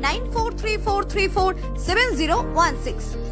9434347016.